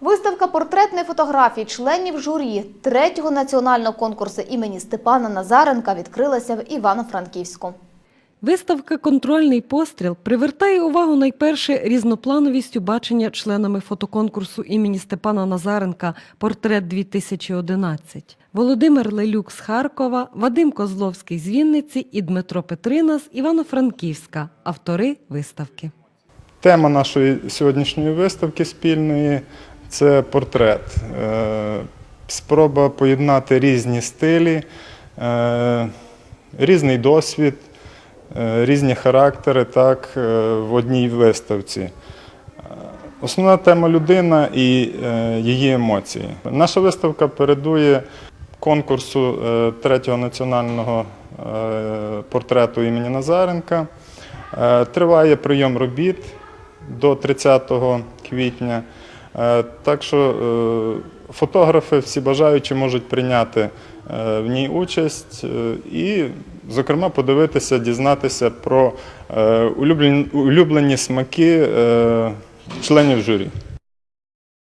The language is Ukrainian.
Виставка портретної фотографії членів журі третього національного конкурсу імені Степана Назаренка відкрилася в Івано-Франківську. Виставка Контрольний постріл привертає увагу найперше різноплановістю бачення членами фотоконкурсу імені Степана Назаренка Портрет 2011. Володимир Лелюк з Харкова, Вадим Козловський з Вінниці і Дмитро Петрина з Івано-Франківська автори виставки. Тема нашої сьогоднішньої виставки спільної це портрет. Е, Спроба поєднати різні стилі, е, різний досвід, е, різні характери так, в одній виставці. Основна тема людина і її емоції. Наша виставка передує конкурсу третього національного портрету імені Назаренка. Триває прийом робіт до 30 квітня. Е, Так що е, фотографи, всі бажаючі можуть прийняти е, в ній участь і, зокрема, подивитися, дізнатися про улюблені, смаки членів журі.